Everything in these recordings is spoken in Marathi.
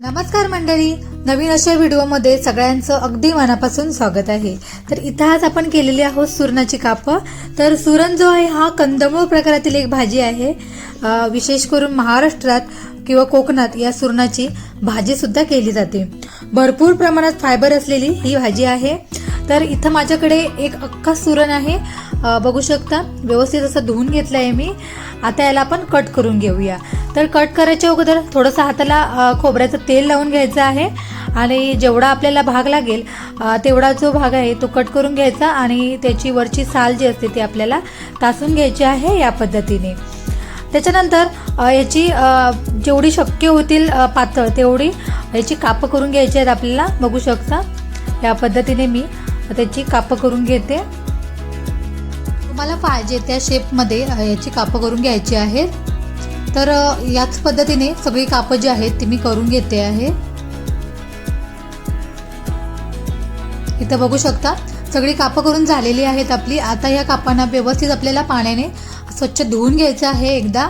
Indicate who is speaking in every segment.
Speaker 1: नमस्कार मंडळी. नवीन अशा व्हिडिओमध्ये सगळ्यांचं अगदी मनापासून स्वागत आहे. तर इथं आज आपण केलेली आहोत सुरणाची कापं. तर सुरण जो आहे हा कंदमूळ प्रकारातील एक भाजी आहे. विशेष करून महाराष्ट्रात किंवा कोकणात या सुरणाची भाजी सुद्धा केली जाते. भरपूर प्रमाणात फायबर असलेली ही भाजी आहे. तर इथं माझ्याकडे एक अख्खा सुरण आहे. बघू शकता व्यवस्थित असं धुवून घेतलं आहे मी. आता याला आपण कट करून घेऊया. तर कट करायच्या अगोदर थोडंसं हाताला खोबऱ्याचं तेल लावून घ्यायचं आहे. आणि जेवढा आपल्याला भाग लागेल तेवढा जो भाग आहे तो कट करून घ्यायचा आणि त्याची वरची साल जी असते ती आपल्याला तासून घ्यायची आहे या पद्धतीने. त्याच्यानंतर याची जेवढी शक्य होतील पातळ तेवढी याची कापं करून घ्यायची आहेत आपल्याला. बघू शकता या पद्धतीने मी त्याची कापं करून घेते. तुम्हाला पाहिजे त्या शेपमध्ये याची कापं करून घ्यायची आहेत. तर याच पद्धतीने सगळी कापं जी आहेत ती मी करून घेते आहे. इथं बघू शकता सगळी कापं करून झालेली आहेत आपली. आता या कापांना व्यवस्थित आपल्याला पाण्याने स्वच्छ धुवून घ्यायचं आहे एकदा.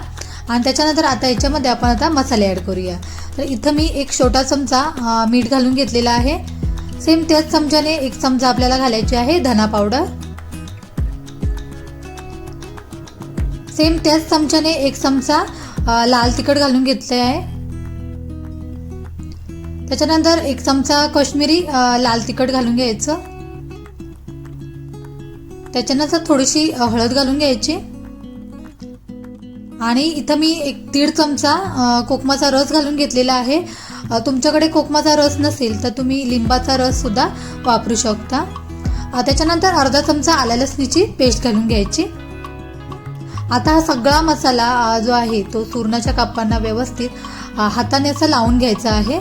Speaker 1: आणि त्याच्यानंतर आता याच्यामध्ये आपण आता मसाले ॲड करूया. तर इथं मी एक छोटा चमचा मीठ घालून घेतलेला आहे. सेम त्याच चमच्याने एक चमचा आपल्याला घालायची आहे धना पावडर. सेम त्याच चमच्याने एक चमचा लाल तिखट घालून घेतले आहे. त्याच्यानंतर एक चमचा कश्मीरी लाल तिखट घालून घ्यायचं. त्याच्यानंतर थोडीशी हळद घालून घ्यायची. आणि इथं मी एक दीड चमचा कोकमाचा रस घालून घेतलेला आहे. तुमच्याकडे कोकमाचा रस नसेल तर तुम्ही लिंबाचा रस सुद्धा वापरू शकता. त्याच्यानंतर अर्धा चमचा आल्या लसणीची पेस्ट घालून घ्यायची. आता हा सगळा मसाला जो आहे तो सुरणाच्या कापांना व्यवस्थित हाताने असं लावून घ्यायचा आहे.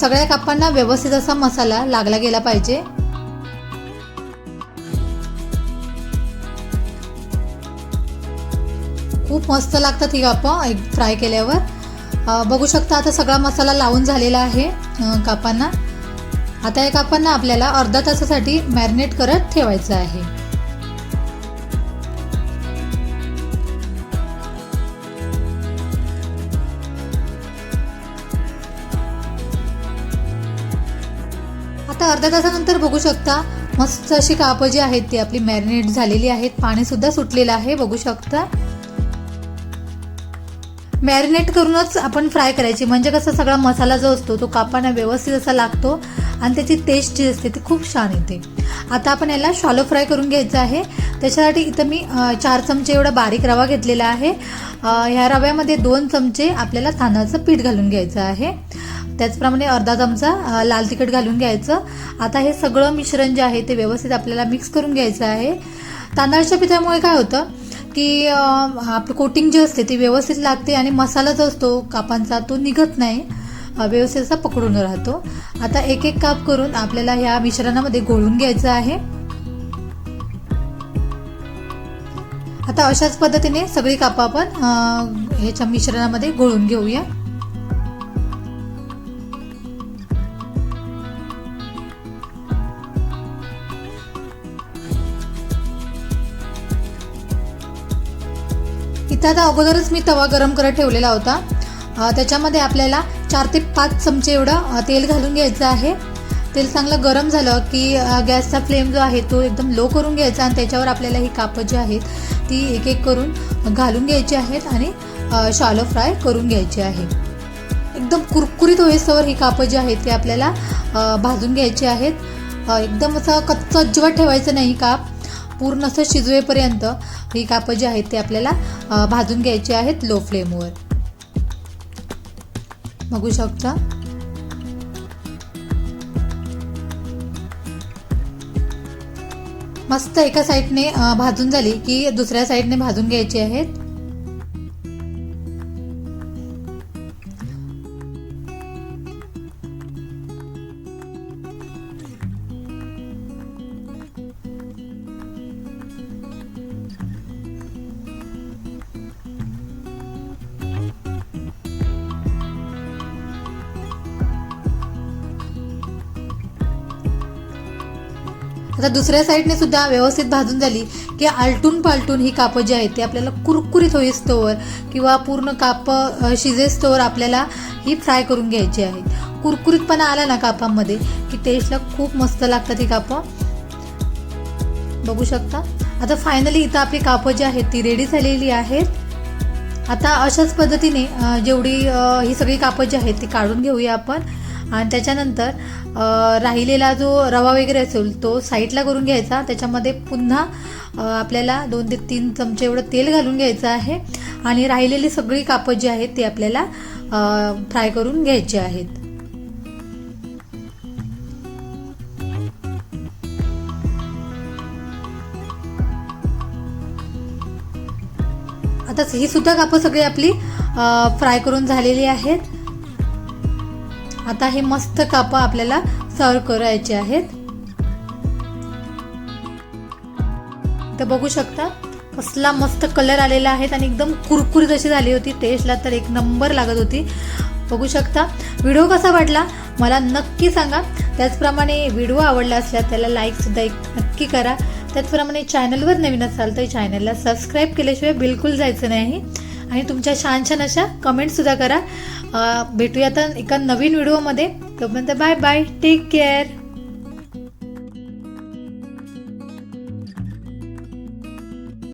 Speaker 1: सगळ्या कापांना व्यवस्थित असा मसाला लागला गेला पाहिजे. खूप मस्त लागतात ही कापं एक फ्राय केल्यावर. बघू शकता आता सगळा मसाला लावून झालेला आहे कापांना. आता या कापांना आपल्याला अर्धा तासासाठी मॅरिनेट करत ठेवायचं आहे. आता अर्ध्या तासानंतर बघू शकता मस्त अशी कापं जी आहेत ती आपली मॅरिनेट झालेली आहेत. पाणी सुद्धा सुटलेलं आहे बघू शकता. मॅरिनेट करूनच आपण फ्राय करायची. म्हणजे कसं सगळा मसाला जो असतो तो कापांना व्यवस्थित असा लागतो आणि त्याची टेस्ट जी असते ती खूप छान येते. आता आपण याला शॉलो फ्राय करून घ्यायचं आहे. त्याच्यासाठी इथं मी चार चमचे एवढा बारीक रवा घेतलेला आहे. ह्या रव्यामध्ये दोन चमचे आपल्याला तांदळाचं पीठ घालून घ्यायचं आहे. त्याचप्रमाणे अर्धा चमचा लाल तिखट घालून घ्यायचं. आता हे सगळं मिश्रण जे आहे ते व्यवस्थित आपल्याला मिक्स करून घ्यायचं आहे. तांदळाच्या पिठामुळे काय होतं की आपलं कोटिंग जे असते ते व्यवस्थित लागते आणि मसाला जो असतो कापांचा तो निघत नाही. व्यवस्थित असा पकडून राहतो. आता एक एक काप करून आपल्याला ह्या मिश्रणामध्ये घोळून घ्यायचं आहे. आता अशाच पद्धतीने सगळी कापं आपण ह्याच्या मिश्रणामध्ये घोळून घेऊया. त्यात आता अगोदरच मी तवा गरम करत ठेवलेला होता. त्याच्यामध्ये आपल्याला चार ते पाच चमचे एवढं तेल घालून घ्यायचं आहे. तेल चांगलं गरम झालं की गॅसचा फ्लेम जो आहे तो एकदम लो करून घ्यायचा आणि त्याच्यावर आपल्याला ही कापं जी आहेत ती एक एक करून घालून घ्यायची आहेत आणि शालो फ्राय करून घ्यायची आहे. एकदम कुरकुरीत होईस्तवर ही कापं जी आहेत ती आपल्याला भाजून घ्यायची आहेत. एकदम असं कच्चं अजिबात ठेवायचं नाही काप. पूर्ण असं शिजवेपर्यंत. ही कापं जी आहेत ते आपल्याला भाजून घ्यायची आहेत लो फ्लेमवर बघू शकता. मस्त एका साईडने भाजून झाली की दुसऱ्या साईडने भाजून घ्यायची आहेत. आता दुसऱ्या साईडने सुद्धा व्यवस्थित भाजून झाली की आलटून पालटून ही कापं जी आहेत ती आपल्याला कुरकुरीत होईस्तोवर किंवा पूर्ण कापं शिजेस्तोवर आपल्याला ही फ्राय करून घ्यायची आहेत. कुरकुरीतपणा आला ना कापांमध्ये की टेस्टला खूप मस्त लागतात ही कापं. बघू शकता? आता फायनली इथं आपली कापं जी आहेत ती रेडी झालेली आहेत. आता अशाच पद्धतीने जेवढी ही सगळी कापं जी आहेत ती काढून घेऊया आपण. आणि त्याच्यानंतर राहिलेला जो रवा वगैरे असेल तो साईडला करून घ्यायचा. त्याच्यामध्ये पुन्हा आपल्याला दोन ते तीन चमचे एवढं तेल घालून घ्यायचं आहे. आणि राहिलेली सगळी कापं जी आहेत ती आपल्याला फ्राय करून घ्यायची आहेत. आता ही सुद्धा कापं सगळी आपली फ्राय करून झालेली आहेत. आता हे मस्त कापं आपल्याला सर्व करायचे आहेत. तर बघू शकता कसला मस्त कलर आलेला आहे आणि एकदम कुरकुरीत अशी झाली होती टेस्टला तर एक नंबर लागत होती. बघू शकता व्हिडिओ कसा वाटला? मला नक्की सांगा. त्याचप्रमाणे व्हिडिओ आवडला असल्यास त्याला लाईकसुद्धा एक नक्की करा. त्याचप्रमाणे चॅनलवर नवीन असाल तर चॅनलला सबस्क्राईब केल्याशिवाय बिलकुल जायचं नाही. आणि तुमच्या छान छान अशा कमेंटसुद्धा करा. भेटूया आता एका नवीन व्हिडिओमध्ये तोपर्यंत बाय बाय टेक केअर